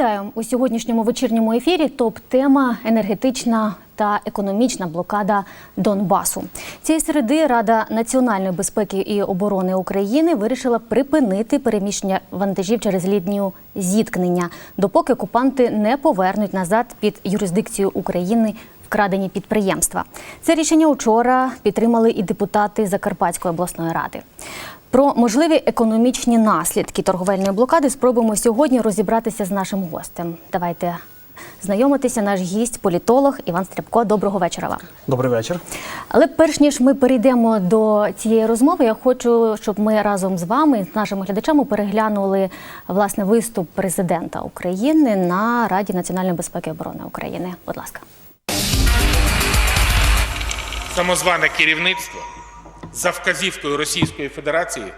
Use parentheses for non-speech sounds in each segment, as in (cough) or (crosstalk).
Вітаю у сьогоднішньому вечірньому ефірі. Топ тема енергетична та економічна блокада Донбасу. Цієї середи Рада національної безпеки і оборони України вирішила припинити переміщення вантажів через лінію зіткнення, допоки окупанти не повернуть назад під юрисдикцію України вкрадені підприємства. Це рішення учора підтримали і депутати Закарпатської обласної ради. Про можливі економічні наслідки торговельної блокади спробуємо сьогодні розібратися з нашим гостем. Давайте знайомитися. Наш гість, політолог Іван Стрябко. Доброго вечора вам. Добрий вечір. Але перш ніж ми перейдемо до цієї розмови, я хочу, щоб ми разом з вами, з нашими глядачами, переглянули власне виступ президента України на Раді національної безпеки і оборони України. Будь ласка. Самозване керівництво за вказівкою Російської Федерації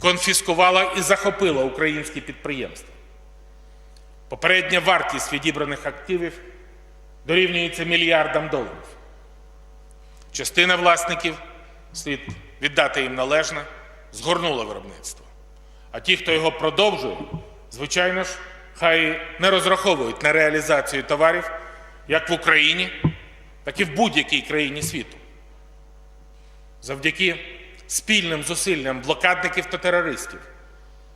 конфіскувало і захопило українські підприємства. Попередня вартість відібраних активів дорівнюється мільярдам доларів. Частина власників, слід віддати їм належне, згорнула виробництво. А ті, хто його продовжує, звичайно ж, хай не розраховують на реалізацію товарів як в Україні, так і в будь-якій країні світу. Завдяки спільним зусиллям блокадників та терористів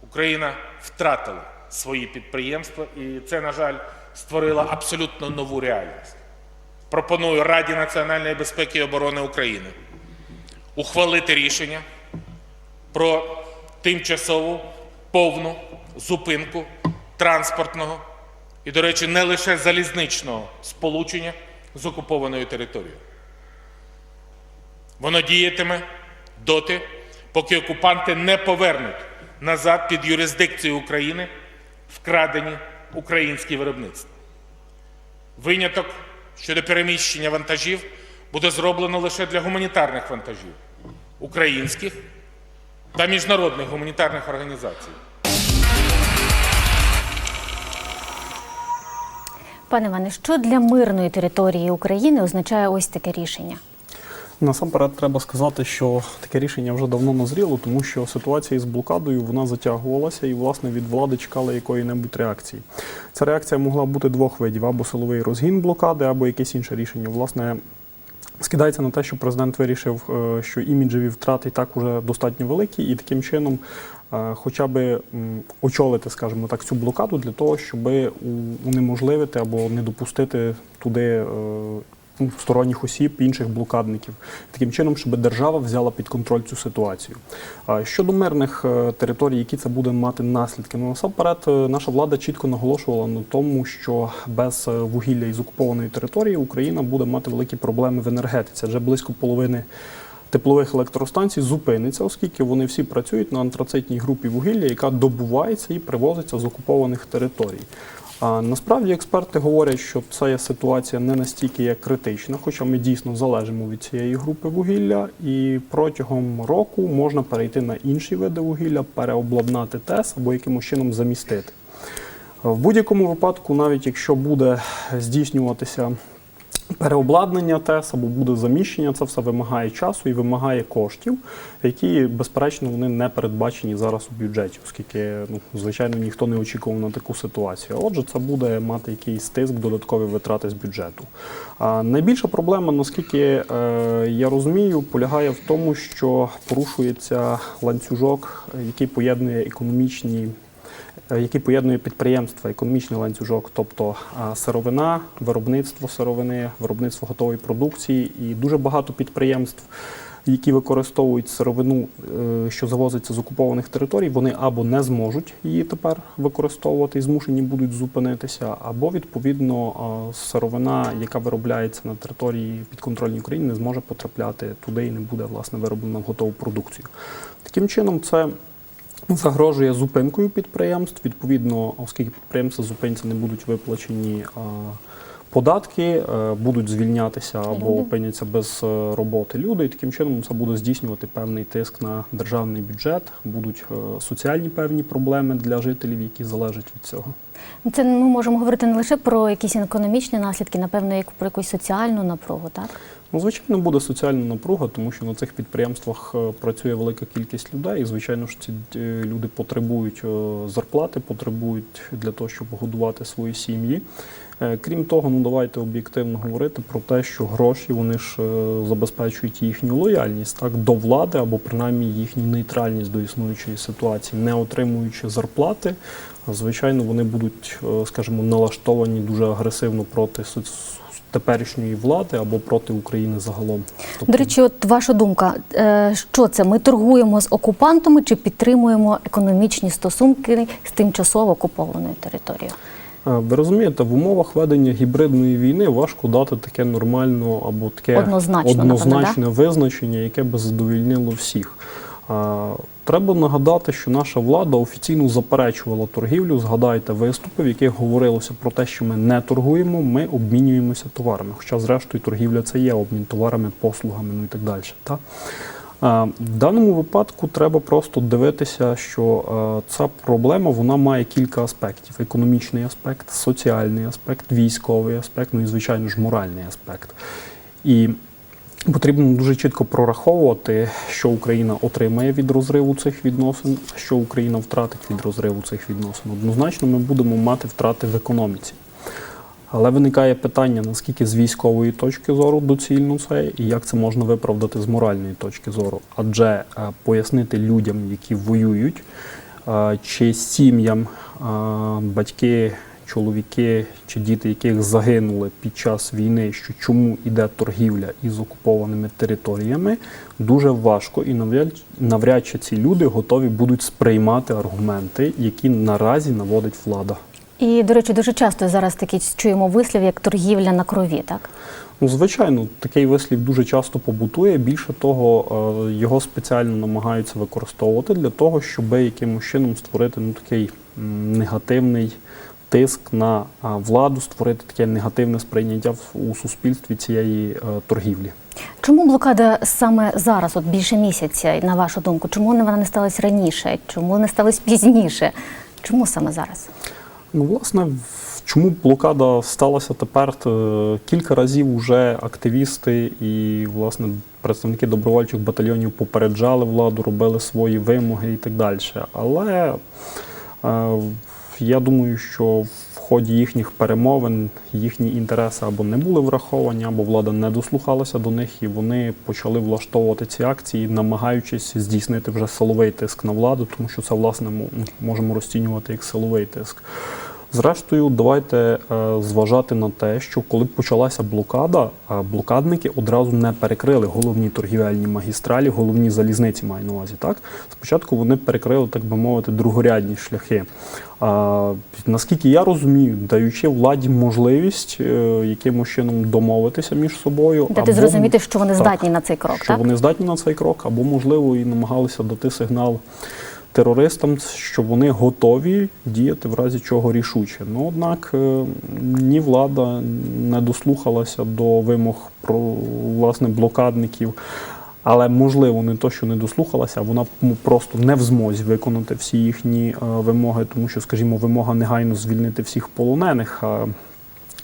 Україна втратила свої підприємства, і це, на жаль, створило абсолютно нову реальність. Пропоную Раді національної безпеки і оборони України ухвалити рішення про тимчасову повну зупинку транспортного і, до речі, не лише залізничного сполучення з окупованою територією. Воно діятиме доти, поки окупанти не повернуть назад під юрисдикцію України вкрадені українські виробництва. Виняток щодо переміщення вантажів буде зроблено лише для гуманітарних вантажів українських та міжнародних гуманітарних організацій. Пане Іване, що для мирної території України означає ось таке рішення? Насамперед треба сказати, що таке рішення вже давно назріло, тому що ситуація з блокадою вона затягувалася і, власне, від влади чекали якої-небудь реакції. Ця реакція могла бути двох видів: або силовий розгін блокади, або якесь інше рішення. Власне, скидається на те, що президент вирішив, е, що іміджеві втрати і так уже достатньо великі, і таким чином. е, Хоча би очолити, скажімо так, цю блокаду для того, щоб унеможливити або не допустити туди е, ну, сторонніх осіб, інших блокадників, таким чином, щоб держава взяла під контроль цю ситуацію. Щодо мирних е, територій, які це буде мати наслідки, ну насамперед е, наша влада чітко наголошувала на тому, що без е, вугілля із окупованої території Україна буде мати великі проблеми в енергетиці. Адже близько половини. Теплових електростанцій зупиниться, оскільки вони всі працюють на антрацитній групі вугілля, яка добувається і привозиться з окупованих територій. Насправді експерти говорять, що ця ситуація не настільки є критична, хоча ми дійсно залежимо від цієї групи вугілля, і протягом року можна перейти на інші види вугілля, переобладнати ТЕС або якимось чином замістити. В будь-якому випадку, навіть якщо буде здійснюватися переобладнання ТЕС або буде заміщення, це все вимагає часу і вимагає коштів, які, безперечно, вони не передбачені зараз у бюджеті, оскільки, ну, звичайно, ніхто не очікував на таку ситуацію. Отже, це буде мати якийсь тиск, додаткові витрати з бюджету. А найбільша проблема, наскільки е, я розумію, полягає в тому, що порушується ланцюжок, який поєднує економічні який поєднує підприємства, економічний ланцюжок, тобто сировина, виробництво сировини, виробництво готової продукції, і дуже багато підприємств, які використовують сировину, е, що завозиться з окупованих територій, вони або не зможуть її тепер використовувати і змушені будуть зупинитися, або відповідно сировина, яка виробляється на території підконтрольній України, не зможе потрапляти туди і не буде власне вироблена в готову продукцію. Таким чином, це загрожує зупинкою підприємств. Відповідно, оскільки підприємства зупинці не будуть виплачені податки, е, будуть звільнятися або опиняться без е, роботи люди, і таким чином це буде здійснювати певний тиск на державний бюджет, будуть е, соціальні певні проблеми для жителів, які залежать від цього. Це ми можемо говорити не лише про якісь економічні наслідки, напевно, як про якусь соціальну напругу, так? Ну, звичайно, буде соціальна напруга, тому що на цих підприємствах е, працює велика кількість людей, і звичайно ж ці е, люди потребують е, зарплати, потребують для того, щоб годувати свої сім'ї. Крім того, ну давайте об'єктивно говорити про те, що гроші вони ж забезпечують їхню лояльність так до влади або принаймні їхню нейтральність до існуючої ситуації, не отримуючи зарплати. Звичайно, вони будуть, скажімо, налаштовані дуже агресивно проти соц- теперішньої влади або проти України загалом. Тобто, До речі, от ваша думка, е, що це? Ми торгуємо з окупантами чи підтримуємо економічні стосунки з тимчасово окупованою територією? е, ви розумієте, в умовах ведення гібридної війни важко дати таке нормально або таке Однозначно, однозначне визначення, яке би задовільнило всіх. Треба нагадати, що наша влада офіційно заперечувала торгівлю. Згадайте виступи, в яких говорилося про те, що ми не торгуємо, ми обмінюємося товарами. Хоча, зрештою, торгівля це є обмін товарами, послугами, ну і так далі. Та? Е, В даному випадку треба просто дивитися, що е, ця проблема вона має кілька аспектів: економічний аспект, соціальний аспект, військовий аспект, ну і звичайно ж моральний аспект. І Потрібно дуже чітко прораховувати, що Україна отримає від розриву цих відносин, що Україна втратить від розриву цих відносин. Однозначно, ми будемо мати втрати в економіці. Але виникає питання, наскільки з військової точки зору доцільно це, і як це можна виправдати з моральної точки зору. Адже е, пояснити людям, які воюють, е, чи сім'ям е, батьки, чоловіки чи діти, яких загинули під час війни, що чому йде торгівля із окупованими територіями, дуже важко і навряд, навряд чи ці люди готові будуть сприймати аргументи, які наразі наводить влада. І, до речі, дуже часто зараз такі чуємо вислів, як торгівля на крові, так? Ну, звичайно, такий вислів дуже часто побутує. Більше того, е, його спеціально намагаються використовувати для того, щоб якимось чином створити ну, такий негативний тиск на владу, створити таке негативне сприйняття у суспільстві цієї е, торгівлі. Чому блокада саме зараз, от більше місяця, на вашу думку? Чому вона не сталася раніше? Чому не сталося пізніше? Чому саме зараз? Ну, власне, чому блокада сталася тепер? Е, Кілька разів вже активісти і власне представники добровольчих батальйонів попереджали владу, робили свої вимоги і так далі. Але е, я думаю, що в ході їхніх перемовин їхні інтереси або не були враховані, або влада не дослухалася до них, і вони почали влаштовувати ці акції, намагаючись здійснити вже силовий тиск на владу, тому що це власне можемо розцінювати як силовий тиск. Зрештою, давайте е, зважати на те, що коли почалася блокада, блокадники одразу не перекрили головні торгівельні магістралі, головні залізниці маю на увазі. Так спочатку вони перекрили, так би мовити, другорядні шляхи. А, наскільки я розумію, даючи владі можливість е, якимось чином домовитися між собою, Дати або- зрозуміти, що вони Так. здатні на цей крок, що так? вони здатні на цей крок, або можливо і намагалися дати сигнал терористам, що вони готові діяти в разі чого рішуче. Ну однак е, ні влада не дослухалася до вимог про власне блокадників. Але можливо не то, що не дослухалася, вона просто не в змозі виконати всі їхні е, вимоги, тому що, скажімо, вимога негайно звільнити всіх полонених.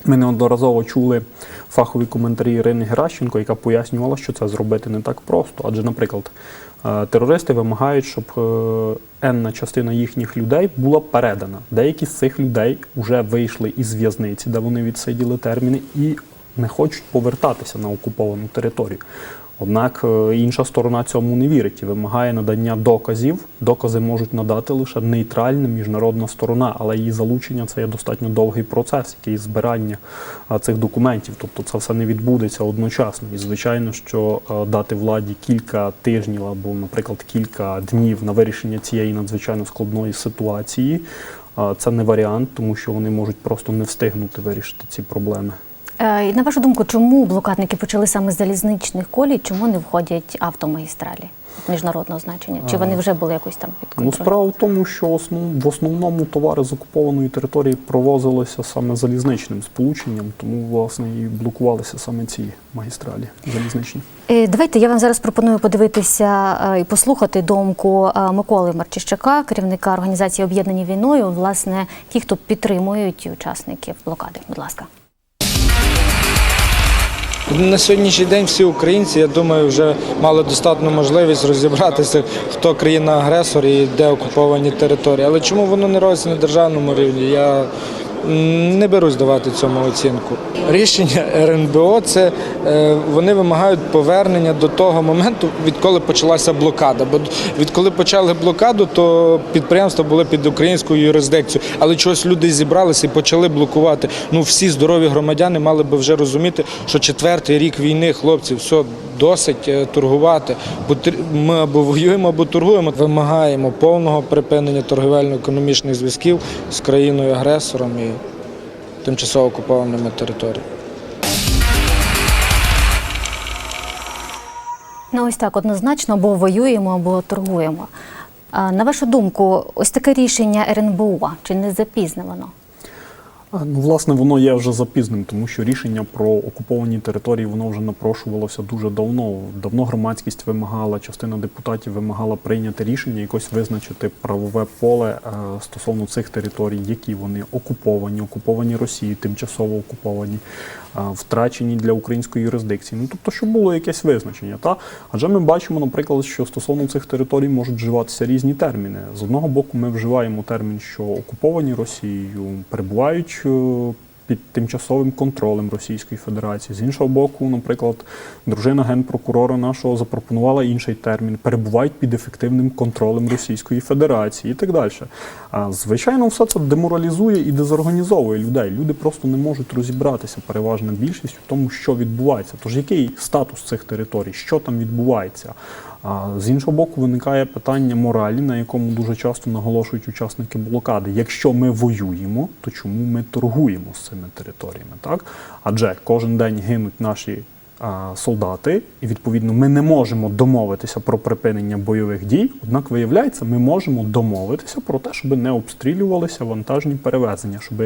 Ми неодноразово чули фахові коментарі Ірини Геращенко, яка пояснювала, що це зробити не так просто. Адже, наприклад, е, терористи вимагають, щоб е, енна частина їхніх людей була передана. Деякі з цих людей вже вийшли із в'язниці, де вони відсиділи терміни, і не хочуть повертатися на окуповану територію. Однак е, інша сторона цьому не вірить і вимагає надання доказів. Докази можуть надати лише нейтральна міжнародна сторона, але її залучення це є достатньо довгий процес, який збирання цих документів. Тобто це все не відбудеться одночасно. І звичайно, що е, дати владі кілька тижнів або, наприклад, кілька днів на вирішення цієї надзвичайно складної ситуації. е, Це не варіант, тому що вони можуть просто не встигнути вирішити ці проблеми. Е, і На вашу думку, чому блокадники почали саме з залізничних колій, чому не входять автомагістралі міжнародного значення? Чи вони вже були якось там під Ну, справа в тому, що основ, в основному товари з окупованої території провозилися саме залізничним сполученням, тому власне і блокувалися саме ці магістралі залізничні. Е, Давайте я вам зараз пропоную подивитися е, і послухати думку е, Миколи Марчищака, керівника організації Об'єднані війною, власне, ті, хто підтримують учасників блокади. Будь ласка. На сьогоднішній день всі українці, я думаю, вже мали достатню можливість розібратися, хто країна-агресор і де окуповані території. Але чому воно не робиться на державному рівні? Я не берусь давати цьому оцінку. Рішення РНБО це е, вони вимагають повернення до того моменту, відколи почалася блокада. Бо відколи почали блокаду, то підприємства були під українською юрисдикцією, але чогось люди зібралися і почали блокувати. Ну всі здорові громадяни мали би вже розуміти, що четвертий рік війни, хлопці, все досить е, торгувати. Ми або воюємо, або торгуємо. Вимагаємо повного припинення торговельно-економічних зв'язків з країною агресором і тимчасово окупованими територіями. Ну ось так однозначно або воюємо, або торгуємо. На вашу думку, ось таке рішення РНБО чи не запізне воно? А, Ну, власне, воно є вже запізним, тому що рішення про окуповані території воно вже напрошувалося дуже давно. Давно громадськість вимагала, частина депутатів вимагала прийняти рішення, якось визначити правове поле е, стосовно цих територій, які вони окуповані, окуповані Росією, тимчасово окуповані, втрачені для української юрисдикції. Ну тобто, щоб було якесь визначення. Та адже ми бачимо, наприклад, що стосовно цих територій можуть вживатися різні терміни. З одного боку, ми вживаємо термін, що окуповані Росією, перебувають е, під тимчасовим контролем Російської Федерації. З іншого боку, наприклад, дружина генпрокурора нашого запропонувала інший термін перебувають під ефективним контролем Російської Федерації і так далі. А звичайно, все це деморалізує і дезорганізовує людей. Люди просто не можуть розібратися переважна більшість в тому, що відбувається. Тож який статус цих територій, що там відбувається? А з іншого боку, виникає питання моралі, на якому дуже часто наголошують учасники блокади. Якщо ми воюємо, то чому ми торгуємо з цими територіями? Так? Адже кожен день гинуть наші солдати, і відповідно ми не можемо домовитися про припинення бойових дій. Однак, виявляється, ми можемо домовитися про те, щоб не обстрілювалися вантажні перевезення, щоб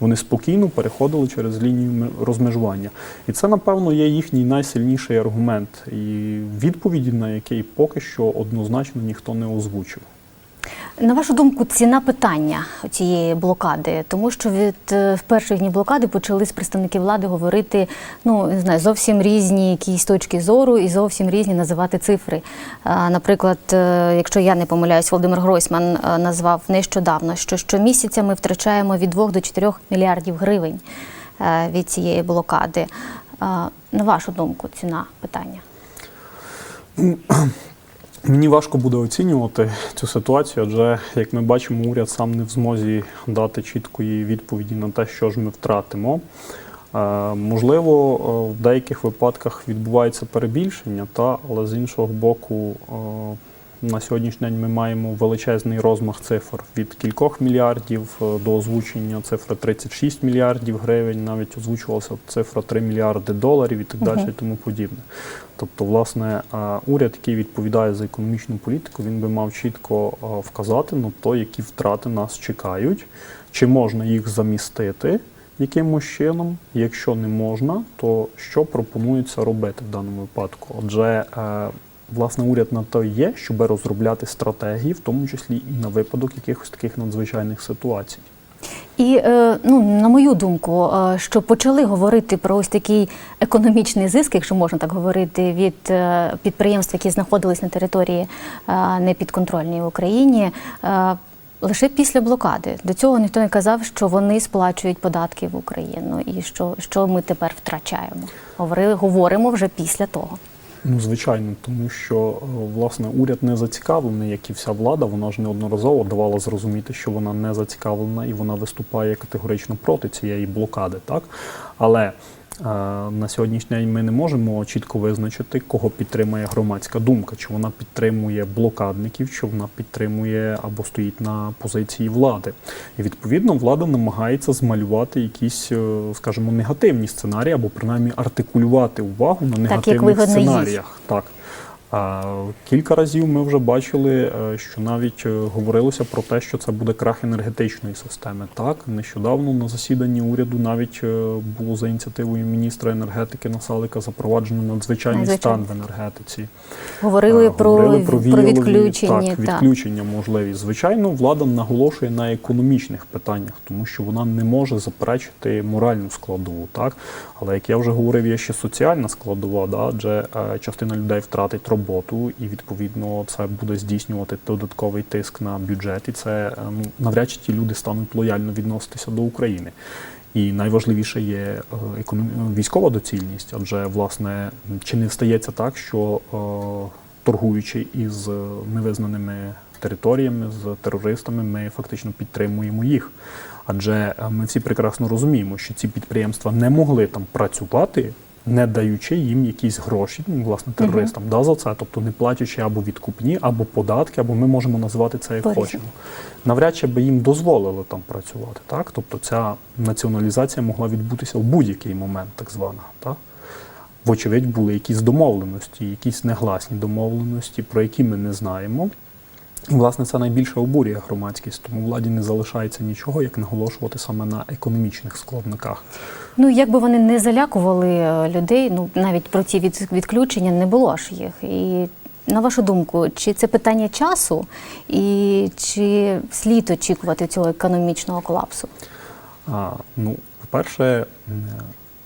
вони спокійно переходили через лінію розмежування. І це, напевно, є їхній найсильніший аргумент, і відповіді на який поки що однозначно ніхто не озвучив. На вашу думку, ціна питання цієї блокади, тому що від е, перших днів блокади почали з представників влади говорити ну не знаю, зовсім різні якісь точки зору і зовсім різні називати цифри. Наприклад, е, якщо я не помиляюсь, Володимир Гройсман е, назвав нещодавно, що щомісяця ми втрачаємо від 2 до 4 мільярдів гривень від цієї блокади. На вашу думку, ціна питання? Мені важко буде оцінювати цю ситуацію, адже як ми бачимо, уряд сам не в змозі дати чіткої відповіді на те, що ж ми втратимо. Е, можливо, е, в деяких випадках відбувається перебільшення, та але з іншого боку, е, на сьогоднішній день ми маємо величезний розмах цифр від кількох мільярдів е, до озвучення цифри 36 мільярдів гривень, навіть озвучувалася цифра 3 мільярди доларів і так далі, і тому подібне. Тобто, власне, е, уряд, який відповідає за економічну політику, він би мав чітко е, вказати на то, які втрати нас чекають, чи можна їх замістити якимось чином. Якщо не можна, то що пропонується робити в даному випадку? Адже е, власне уряд на то є, щоб розробляти стратегії, в тому числі і на випадок якихось таких надзвичайних ситуацій. І е, ну, на мою думку, е, що почали говорити про ось такий економічний зиск, якщо можна так говорити, від е, підприємств, які знаходились на території непідконтрольній Україні. Лише після блокади до цього ніхто не казав, що вони сплачують податки в Україну, і що, що ми тепер втрачаємо. Говорили, говоримо вже після того. Ну, звичайно, тому що е, власне уряд не зацікавлений, як і вся влада. Вона ж неодноразово давала зрозуміти, що вона не зацікавлена і вона виступає категорично проти цієї блокади. Так але на сьогоднішній день ми не можемо чітко визначити, кого підтримує громадська думка, чи вона підтримує блокадників, чи вона підтримує або стоїть на позиції влади. І відповідно влада намагається змалювати якісь, е, скажімо, негативні сценарії, або принаймні артикулювати увагу на негативних так, як сценаріях. Так. Кілька разів ми вже бачили, е, що навіть е, говорилося про те, що це буде крах енергетичної системи. Так, нещодавно на засіданні уряду навіть е, було за ініціативою міністра енергетики Насалика запроваджено надзвичайний стан в енергетиці. Говорили, про, говорили про, про віялові, відключення. Так, відключення можливі. Звичайно, влада наголошує на економічних питаннях, тому що вона не може заперечити моральну складову. Так? Але як я вже говорив, є ще соціальна складова, да? адже частина людей втратить роботу, і відповідно це буде здійснювати додатковий тиск на бюджет. І це е, ну, навряд чи ті люди стануть лояльно відноситися до України. І найважливіше є е, військова доцільність, адже власне чи не стається так, що е, торгуючи із невизнаними територіями, з терористами, ми фактично підтримуємо їх. Адже ми всі прекрасно розуміємо, що ці підприємства не могли там працювати, не даючи їм якісь гроші, ну, власне, терористам, да, за це, тобто не платячи або відкупні, або податки, або ми можемо називати це як По-різному. хочемо. Навряд чи би їм дозволили там працювати. Так? Тобто ця націоналізація могла відбутися в будь-який момент, так звана. Так? Вочевидь, були якісь домовленості, якісь негласні домовленості, про які ми не знаємо. Власне, це найбільше обурює громадськість, тому владі не залишається нічого, як наголошувати саме на економічних складниках. Ну, якби вони не залякували е, людей, ну навіть про ці від, відключення не було ж їх. І на вашу думку, чи це питання часу, і чи слід очікувати цього економічного колапсу? А, ну, по-перше, м,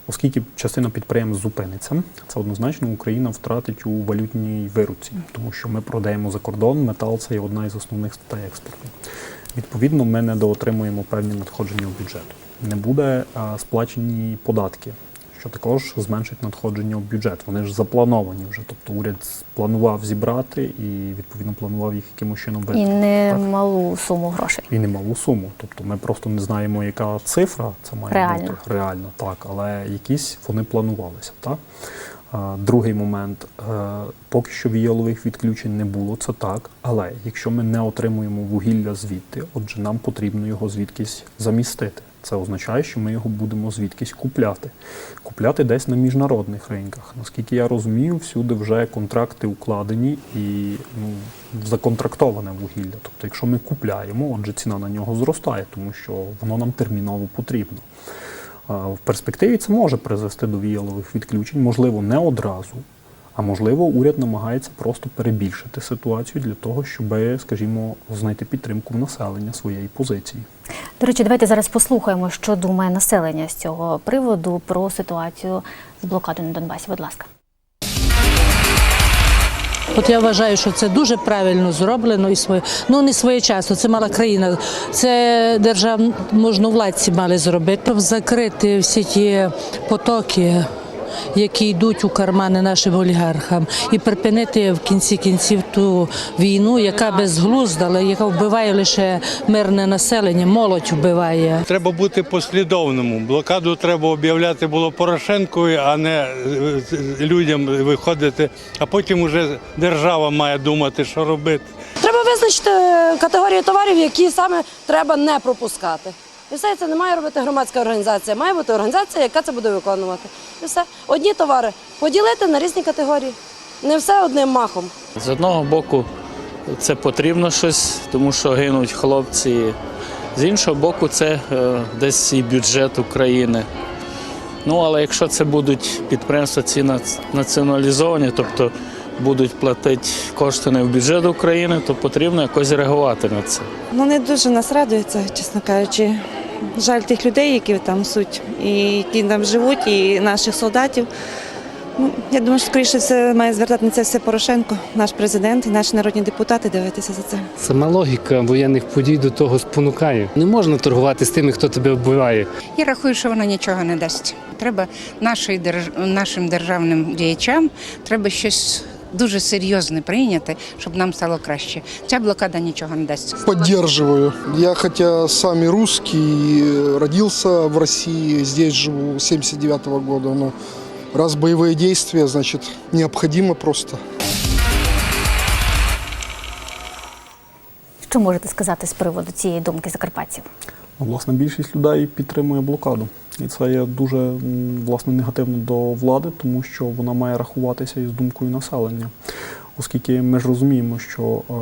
оскільки частина підприємств зупиниться, це однозначно Україна втратить у валютній вируці, тому що ми продаємо за кордон, метал це є одна із основних статей експорту. Відповідно, ми недоотримуємо певні надходження в бюджет. Не буде сплачені податки, що також зменшить надходження в бюджет. Вони ж заплановані вже. Тобто уряд планував зібрати і відповідно планував їх якимось чином І не Так малу суму грошей. і немалу суму. Тобто ми просто не знаємо, яка цифра це має Реально. бути реально, так, але якісь вони планувалися. Так? Другий момент, е, поки що віялових відключень не було, це так. Але якщо ми не отримуємо вугілля звідти, отже, нам потрібно його звідкись замістити. Це означає, що ми його будемо звідкись купляти. Купляти десь на міжнародних ринках. Наскільки я розумію, всюди вже контракти укладені і ну, законтрактоване вугілля. Тобто, якщо ми купляємо, отже, ціна на нього зростає, тому що воно нам терміново потрібно. В перспективі це може призвести до віялових відключень, можливо, не одразу, а можливо, уряд намагається просто перебільшити ситуацію для того, щоб, скажімо, знайти підтримку в населення своєї позиції. До речі, давайте зараз послухаємо, що думає населення з цього приводу про ситуацію з блокадою на Донбасі. Будь ласка. От я вважаю, що це дуже правильно зроблено і своє, ну не своєчасно. Це мала країна. Це державможновладці мали зробити, щоб закрити всі ті потоки, які йдуть у кармани нашим олігархам, і припинити в кінці кінців ту війну, яка безглузда, але яка вбиває лише мирне населення, молодь вбиває. Треба бути послідовному. Блокаду треба об'являти було Порошенкові, а не е, людям виходити. А потім уже держава має думати, що робити. Треба визначити категорію товарів, які саме треба не пропускати. І все це не має робити громадська організація, має бути організація, яка це буде виконувати. І все. Одні товари поділити на різні категорії. Не все одним махом. З одного боку, це потрібно щось, тому що гинуть хлопці. З іншого боку, це е, десь і бюджет України. Ну, але якщо це будуть підприємства ці нац- націоналізовані, тобто будуть платити кошти не в бюджет України, то потрібно якось реагувати на це. Ну не дуже нас радує це, чесно кажучи. Жаль тих людей, які там суть, і які там живуть, і наших солдатів. Ну, я думаю, що скоріше все має звертати на це все Порошенко, наш президент і наші народні депутати дивитися за це. Сама логіка воєнних подій до того спонукає. Не можна торгувати з тими, хто тебе вбиває. Я рахую, що вона нічого не дасть. Треба нашої держ... нашим державним діячам треба щось дуже серйозне прийняти, щоб нам стало краще. Ця блокада нічого не дасть. Поддерживаю. Я хотя сам и русский, и родился в России, здесь живу с 79 года, но раз боевые действия, значит, необходимо просто. Що можете сказати з приводу цієї думки закарпатців? Власне, більшість людей підтримує блокаду. І це є дуже власне негативно до влади, тому що вона має рахуватися із думкою населення. оскільки ми ж розуміємо, що е,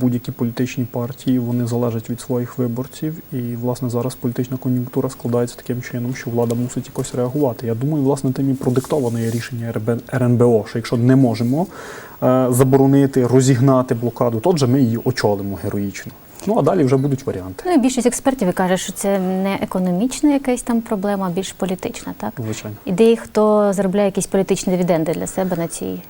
будь-які політичні партії вони залежать від своїх виборців, і власне зараз політична кон'юнктура складається таким чином, що влада мусить якось реагувати. Я думаю, власне, тим і продиктоване є рішення РНБО, що якщо не можемо е, заборонити, розігнати блокаду, то вже ми її очолимо героїчно. Ну а далі вже будуть варіанти. Ну і більшість експертів каже, що це не економічна якась там проблема, а більш політична, так? Звичайно. І дехто заробляє якісь політичні дивіденди для себе на цій.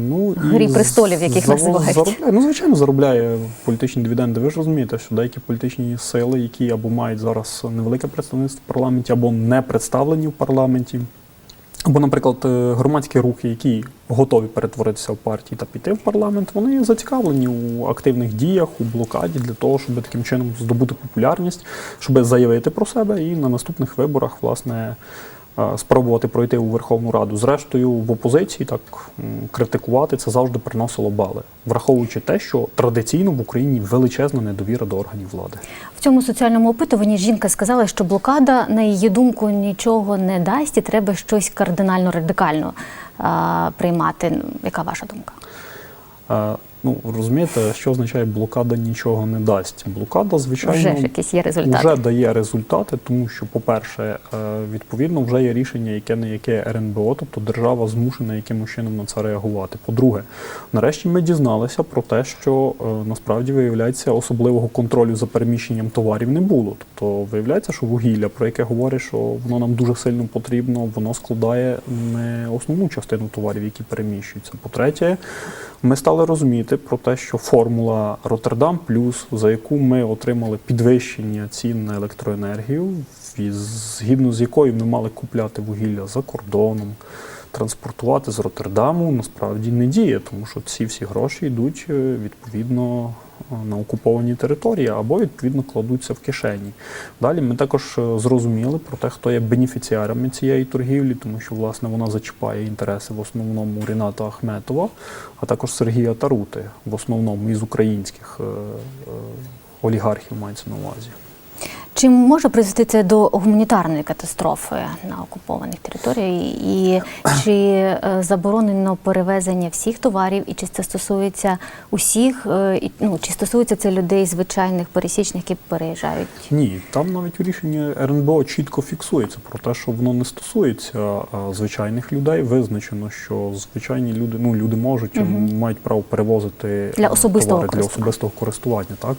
Ну, Грі престолів, яких називають. Заробляє, ну, звичайно, заробляє політичні дивіденди. Ви ж розумієте, що деякі політичні сили, які або мають зараз невелике представництво в парламенті, або не представлені в парламенті, або, наприклад, е, громадські рухи, які готові перетворитися в партії та піти в парламент, вони зацікавлені у активних діях, у блокаді для того, щоб таким чином здобути популярність, щоб заявити про себе і на наступних виборах, власне, спробувати пройти у Верховну Раду. Зрештою, в опозиції так критикувати це завжди приносило бали, враховуючи те, що традиційно в Україні величезна недовіра до органів влади. В цьому соціальному опитуванні жінка сказала, що блокада, на її думку, нічого не дасть і треба щось кардинально радикально приймати. Яка ваша думка? Ну, розумієте, що означає блокада нічого не дасть. Блокада, звичайно, Вже ж якісь є результати. вже дає результати, тому що, по-перше, е, відповідно, вже є рішення, яке не яке РНБО, тобто держава змушена якимось чином на це реагувати. По-друге, нарешті ми дізналися про те, що е, насправді виявляється особливого контролю за переміщенням товарів не було. Тобто виявляється, що вугілля, про яке говорить, що воно нам дуже сильно потрібно, воно складає не основну частину товарів, які переміщуються. По-третє, ми стали розуміти про те, що формула Роттердам плюс, за яку ми отримали підвищення цін на електроенергію, згідно з якою ми мали купляти вугілля за кордоном, транспортувати з Роттердаму, насправді не діє, тому що ці всі гроші йдуть е, відповідно на окуповані території або відповідно кладуться в кишені. Далі ми також е, зрозуміли про те, хто є бенефіціарами цієї торгівлі, тому що власне вона зачіпає інтереси в основному Ріната Ахметова, а також Сергія Тарути, в основному із українських е, е, олігархів мається на увазі. Чи може призвести це до гуманітарної катастрофи на окупованих територіях? І чи е, заборонено перевезення всіх товарів, і чи це стосується усіх, е, ну, чи стосується це людей звичайних пересічних, які переїжджають? Ні, там навіть у рішенні РНБО чітко фіксується про те, що воно не стосується звичайних людей. Визначено, що звичайні люди, ну люди можуть Мгм. мають право перевозити Для е, особистого товари для особистого користування. Так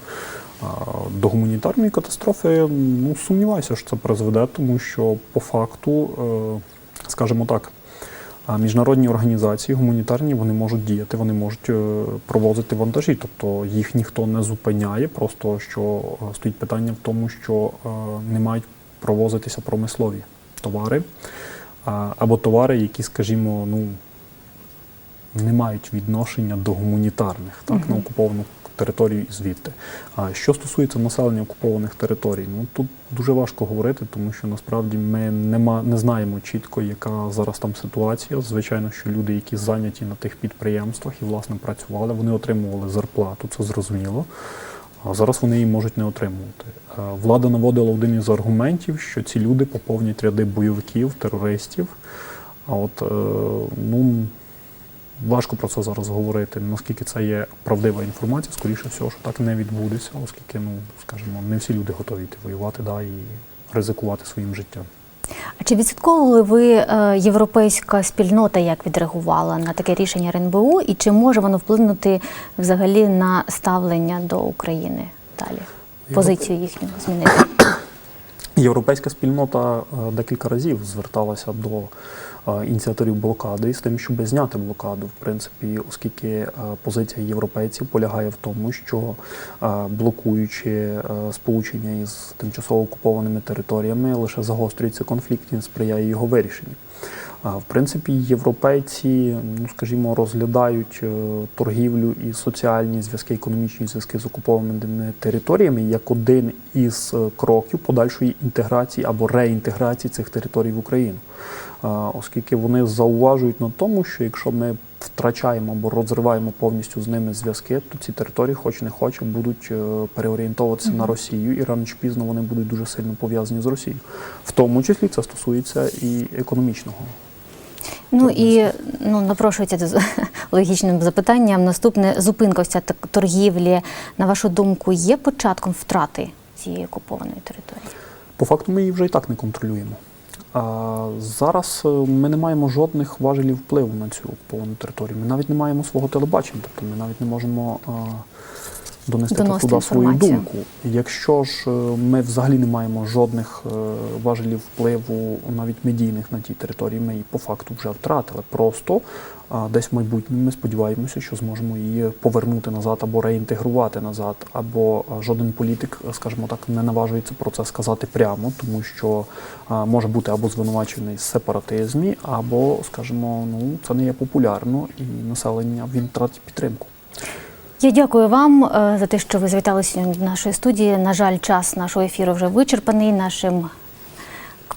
до гуманітарної катастрофи ну сумніваюся, що це призведе, тому що по факту, е, скажімо так. Міжнародні організації гуманітарні вони можуть діяти, вони можуть е, провозити вантажі, тобто їх ніхто не зупиняє. Просто що е, стоїть питання в тому, що не мають провозитися промислові товари або товари, які, скажімо, ну не мають відношення до гуманітарних, так на окуповану територію звідти. А що стосується населення окупованих територій, ну тут дуже важко говорити, тому що насправді ми нема, не знаємо чітко, яка зараз там ситуація. Звичайно, що люди, які зайняті на тих підприємствах і власне працювали, вони отримували зарплату, це зрозуміло. А зараз вони її можуть не отримувати. Е, Влада наводила один із аргументів, що ці люди поповнять ряди бойовиків, терористів. А от е, ну важко про це зараз говорити. Наскільки це є правдива інформація, скоріше всього, що так не відбудеться, оскільки, ну скажімо, не всі люди готові йти воювати, да, і ризикувати своїм життям. А чи відслідковували ви е, європейська спільнота, як відреагувала на таке рішення РНБУ, і чи може воно вплинути взагалі на ставлення до України далі? Позицію їхню змінити? Європейська спільнота е, декілька разів зверталася до ініціаторів блокади з тим, щоб зняти блокаду, в принципі, оскільки е, позиція європейців полягає в тому, що е, блокуючи е, сполучення із тимчасово окупованими територіями, лише загострюється конфлікт і не сприяє його вирішенню. В принципі, європейці, ну скажімо, розглядають е, торгівлю і соціальні зв'язки, економічні зв'язки з окупованими територіями як один із е, кроків подальшої інтеграції або реінтеграції цих територій в Україну. Оскільки вони зауважують на тому, що якщо ми втрачаємо або розриваємо повністю з ними зв'язки, то ці території, хоч не хоч, будуть е, переорієнтовуватися на Росію, і рано чи пізно вони будуть дуже сильно пов'язані з Росією. В тому числі це стосується і економічного Ну і ну напрошується з (laughs) логічним запитанням. Наступне зупинка так- торгівлі. На вашу думку, є початком втрати цієї окупованої території? По факту ми її вже і так не контролюємо. А зараз е, ми не маємо жодних важелів впливу на цю окуповану територію. Ми навіть не маємо свого телебачення, тобто ми навіть не можемо а, донести туди свою інформацію. думку. Якщо ж е, ми взагалі не маємо жодних е, важелів впливу, навіть медійних на тій території, ми її по факту вже втратили. Просто десь в майбутньому ми сподіваємося, що зможемо її повернути назад або реінтегрувати назад, або жоден політик, е, скажімо так, не наважується про це сказати прямо, тому що може бути або звинувачений в сепаратизмі, або, скажімо, ну це не є популярно, і населення він втратить підтримку. Я дякую вам е, за те, що ви сьогодні до нашої студії. На жаль, час нашого ефіру вже вичерпаний. Нашим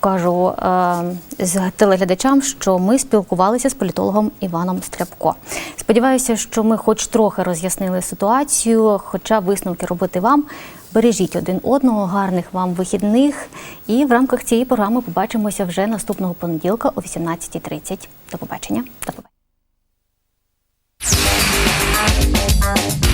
кажу е, з телеглядачам, що ми спілкувалися з політологом Іваном Стрябко. Сподіваюся, що ми хоч трохи роз'яснили ситуацію, хоча висновки робити вам. Бережіть один одного, гарних вам вихідних. І в рамках цієї програми побачимося вже наступного понеділка о 18.30. До побачення. До побачення. Bye.